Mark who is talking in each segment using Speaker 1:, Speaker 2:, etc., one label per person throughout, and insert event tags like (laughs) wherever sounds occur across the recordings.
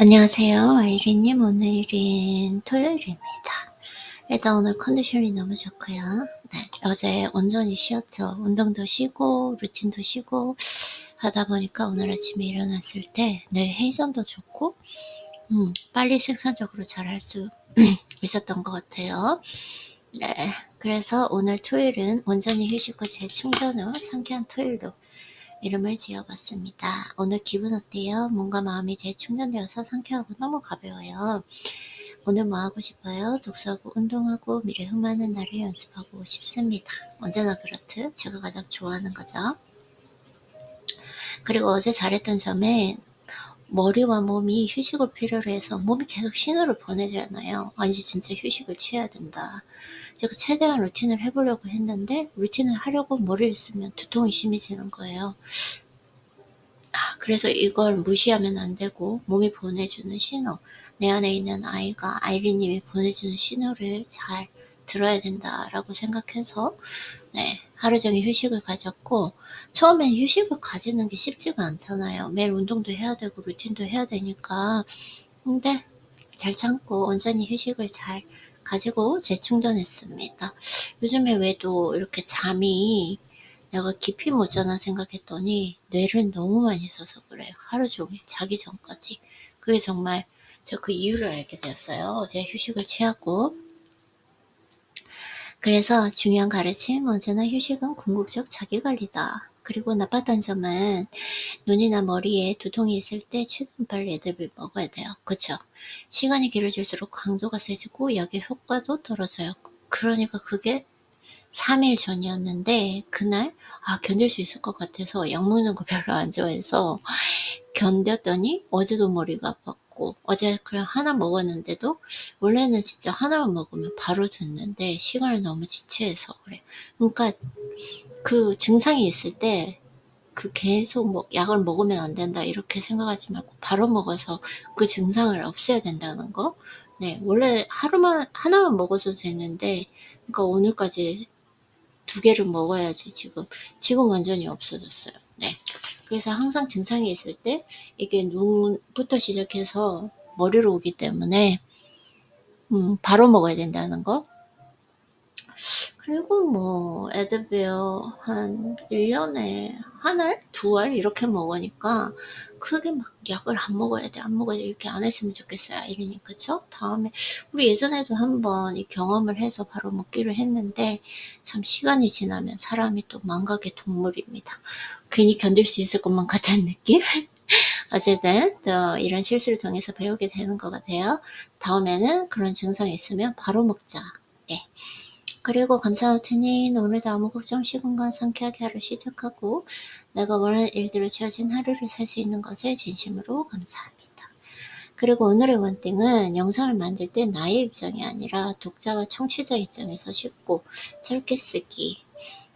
Speaker 1: 안녕하세요. 아이린님. 오늘은 토요일입니다. 일단 오늘 컨디션이 너무 좋고요. 네, 어제 온전히 쉬었죠. 운동도 쉬고, 루틴도 쉬고, 하다 보니까 오늘 아침에 일어났을 때 뇌 회전도 좋고, 음, 빨리 생산적으로 잘 할 수 (clears throat) 있었던 것 같아요. 네, 그래서 오늘 토요일은 온전히 휴식과 재충전 후 상쾌한 토요일도 이름을 지어봤습니다. 오늘 기분 어때요? 뭔가 마음이 재충전되어서 상쾌하고 너무 가벼워요. 오늘 뭐 하고 싶어요? 독서하고 운동하고 미래 흠많은 날을 연습하고 싶습니다. 언제나 그렇듯 제가 가장 좋아하는 거죠. 그리고 어제 잘했던 점에 머리와 몸이 휴식을 필요로 해서 몸이 계속 신호를 보내잖아요. 아니 진짜 휴식을 취해야 된다. 제가 최대한 루틴을 해보려고 했는데 루틴을 하려고 머리를 쓰면 두통이 심해지는 거예요. 아, 그래서 이걸 무시하면 안 되고 몸이 보내주는 신호, 내 안에 있는 아이가 아이리님이 보내주는 신호를 잘 들어야 된다라고 생각해서 네, 하루 종일 휴식을 가졌고 처음엔 휴식을 가지는 게 쉽지가 않잖아요. 매일 운동도 해야 되고 루틴도 해야 되니까 근데 잘 참고 온전히 휴식을 잘 가지고 재충전했습니다. 요즘에 왜도 이렇게 잠이 내가 깊이 못 자나 생각했더니 뇌를 너무 많이 써서 그래요. 하루 종일 자기 전까지. 그게 정말 제가 그 이유를 알게 되었어요. 어제 휴식을 취하고 그래서 중요한 가르침, 언제나 휴식은 궁극적 자기관리다. 그리고 나빴던 점은 눈이나 머리에 두통이 있을 때 최대한 빨리 애들을 먹어야 돼요. 그쵸? 시간이 길어질수록 강도가 세지고 약의 효과도 떨어져요. 그러니까 그게 3일 전이었는데 그날 아 견딜 수 있을 것 같아서 약 먹는 거 별로 안 좋아해서 견뎠더니 어제도 머리가 아팠고 어제 그냥 하나 먹었는데도 원래는 진짜 하나만 먹으면 바로 듣는데 시간을 너무 지체해서 그래. 그러니까 그 증상이 있을 때 그 계속 뭐 약을 먹으면 안 된다 이렇게 생각하지 말고 바로 먹어서 그 증상을 없애야 된다는 거. 네, 원래 하루만 하나만 먹어도 되는데 그러니까 오늘까지 두 개를 먹어야지 지금 지금 완전히 없어졌어요. 네. 그래서 항상 증상이 있을 때 이게 눈부터 시작해서 머리로 오기 때문에 음, 바로 먹어야 된다는 거. 그리고 뭐 에드베어 한 1년에 한 알, 두 알 이렇게 먹으니까 크게 막 약을 안 먹어야 돼, 안 먹어야 돼 이렇게 안 했으면 좋겠어요. 이러니 그쵸? 다음에 우리 예전에도 한번 이 경험을 해서 바로 먹기로 했는데 참 시간이 지나면 사람이 또 망각의 동물입니다. 괜히 견딜 수 있을 것만 같은 느낌? (laughs) 어쨌든 또 이런 실수를 통해서 배우게 되는 것 같아요. 다음에는 그런 증상이 있으면 바로 먹자. 네. 그리고 감사노트님 오늘도 아무 걱정 시간과 상쾌하게 하루 시작하고 내가 원하는 일들을 채워진 하루를 살 수 있는 것에 진심으로 감사합니다. 그리고 오늘의 원띵은 영상을 만들 때 나의 입장이 아니라 독자와 청취자 입장에서 쉽고 짧게 쓰기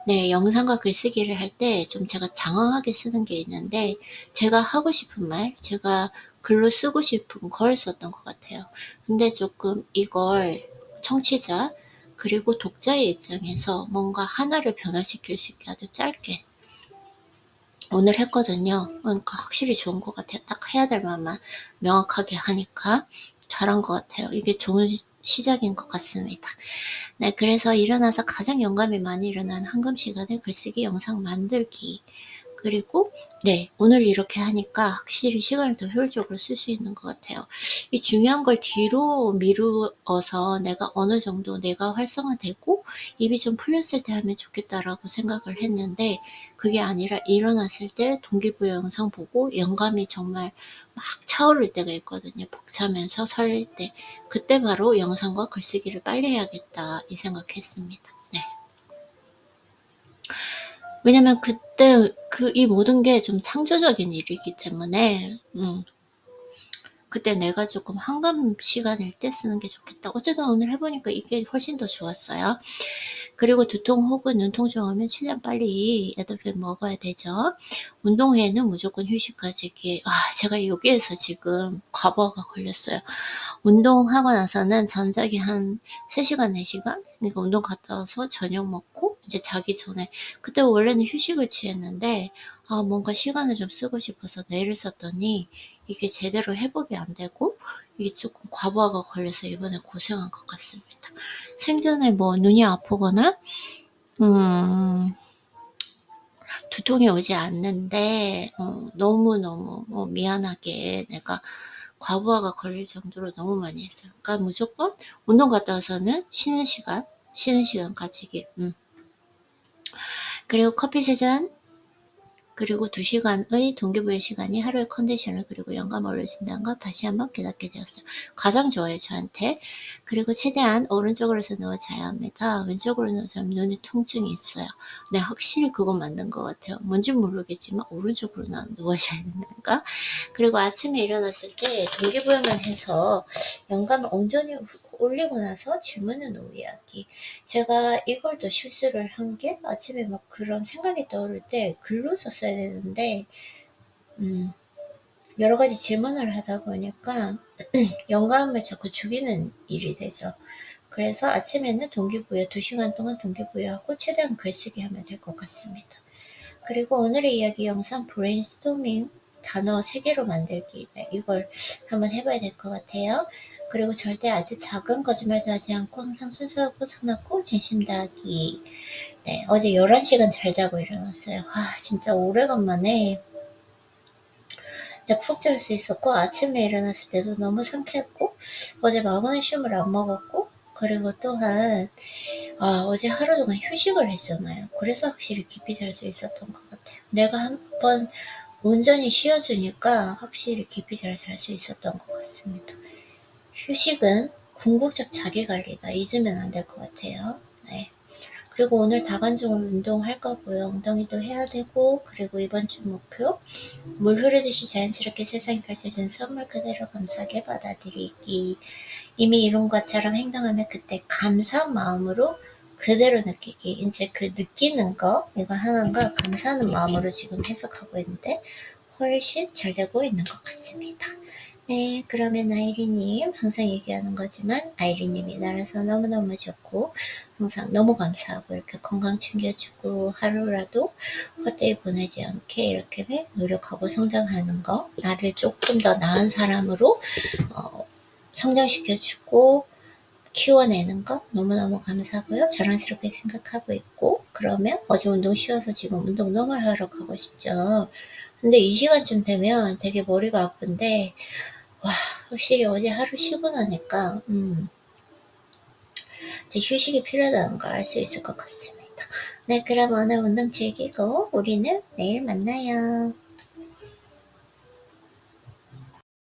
Speaker 1: 네, 영상과 글쓰기를 할 때 좀 제가 장황하게 쓰는 게 있는데 제가 하고 싶은 말, 제가 글로 쓰고 싶은 걸 썼던 것 같아요. 근데 조금 이걸 청취자, 그리고 독자의 입장에서 뭔가 하나를 변화시킬 수 있게 아주 짧게 오늘 했거든요. 그러니까 확실히 좋은 것 같아요. 딱 해야 될 말만 명확하게 하니까 잘한 것 같아요. 이게 좋은 시작인 것 같습니다. 네, 그래서 일어나서 가장 영감이 많이 일어나는 한금 시간에 글쓰기 영상 만들기 그리고 네 오늘 이렇게 하니까 확실히 시간을 더 효율적으로 쓸 수 있는 것 같아요. 이 중요한 걸 뒤로 미루어서 내가 어느 정도 내가 활성화되고 입이 좀 풀렸을 때 하면 좋겠다라고 생각을 했는데 그게 아니라 일어났을 때 동기부여 영상 보고 영감이 정말 막 차오를 때가 있거든요. 벅차면서 설릴 때 그때 바로 영상과 글쓰기를 빨리 해야겠다 이 생각했습니다. 네. 왜냐면 그때 그 이 모든 게 좀 창조적인 일이기 때문에 음, 그때 내가 조금 한감 시간일 때 쓰는 게 좋겠다. 어쨌든 오늘 해보니까 이게 훨씬 더 좋았어요. 그리고 두통 혹은 눈통 좀 오면 최대한 빨리 에드펜 먹어야 되죠. 운동 후에는 무조건 휴식 가지기. 아, 제가 여기에서 지금 과부하가 걸렸어요. 운동하고 나서는 잠자기 한 3시간, 4시간? 그러니까 운동 갔다 와서 저녁 먹고 이제 자기 전에 그때 원래는 휴식을 취했는데 아, 뭔가 시간을 좀 쓰고 싶어서 내일을 썼더니 이게 제대로 회복이 안 되고 이게 조금 과부하가 걸려서 이번에 고생한 것 같습니다. 생전에 뭐 눈이 아프거나 음, 두통이 오지 않는데 어, 너무너무 뭐 미안하게 내가 과부하가 걸릴 정도로 너무 많이 했어요. 그러니까 무조건 운동 갔다 와서는 쉬는 시간, 쉬는 시간 가지기. 음. 그리고 커피 세 잔, 그리고 2시간의 동기부여 시간이 하루의 컨디션을 그리고 영감을 올려준다는 것 다시 한번 깨닫게 되었어요. 가장 좋아요, 저한테. 그리고 최대한 오른쪽으로서 누워 자야 합니다. 왼쪽으로 누워 자면 눈에 통증이 있어요. 네, 확실히 그거 맞는 것 같아요. 뭔지 모르겠지만 오른쪽으로 누워 자야 된다니까. 그리고 아침에 일어났을 때 동기부여만 해서 영감을 온전히 올리고 나서 질문은 오후 이야기. 제가 이걸 더 실수를 한 게 아침에 막 그런 생각이 떠오를 때 글로 썼어야 되는데, 음, 여러 가지 질문을 하다 보니까 (clears throat) 영감을 자꾸 죽이는 일이 되죠. 그래서 아침에는 동기부여 2시간 동안 동기부여하고 최대한 글쓰기 하면 될 것 같습니다. 그리고 오늘의 이야기 영상 브레인스토밍 단어 3개로 만들기 네, 이걸 한번 해봐야 될 것 같아요. 그리고 절대 아주 작은 거짓말도 하지 않고 항상 순수하고 선하고 진심 다하기. 네, 어제 11시간 잘 자고 일어났어요. 와, 진짜 오래간만에 진짜 푹 잘 수 있었고 아침에 일어났을 때도 너무 상쾌했고 어제 마그네슘을 안 먹었고 그리고 또한 아, 어제 하루 동안 휴식을 했잖아요. 그래서 확실히 깊이 잘 수 있었던 것 같아요. 내가 한번 온전히 쉬어주니까 확실히 깊이 잘 잘 수 있었던 것 같습니다. 휴식은 궁극적 자기관리다. 잊으면 안 될 것 같아요. 네. 그리고 오늘 다관적으로 운동할 거고요. 엉덩이도 해야 되고, 그리고 이번 주 목표, 물 흐르듯이 자연스럽게 세상에 펼쳐진 선물 그대로 감사하게 받아들이기. 이미 이룬 것처럼 행동하면 그때 감사한 마음으로 그대로 느끼기. 이제 그 느끼는 거, 이거 하나인 걸 감사하는 마음으로 지금 해석하고 있는데, 훨씬 잘 되고 있는 것 같습니다. 네, 그러면 아이리님, 항상 얘기하는 거지만, 아이리님이 나라서 너무너무 좋고, 항상 너무 감사하고, 이렇게 건강 챙겨주고, 하루라도 헛되이 보내지 않게 이렇게 노력하고 성장하는 거, 나를 조금 더 나은 사람으로, 어, 성장시켜주고, 키워내는 거 너무너무 감사하고요. 자랑스럽게 생각하고 있고, 그러면 어제 운동 쉬어서 지금 운동 너무 하러 가고 싶죠. 근데 이 시간쯤 되면 되게 머리가 아픈데, 와, 확실히 어제 하루 쉬고 나니까, 음, 이제 휴식이 필요하다는 걸 알 수 있을 것 같습니다. 네, 그럼 오늘 운동 즐기고, 우리는 내일 만나요.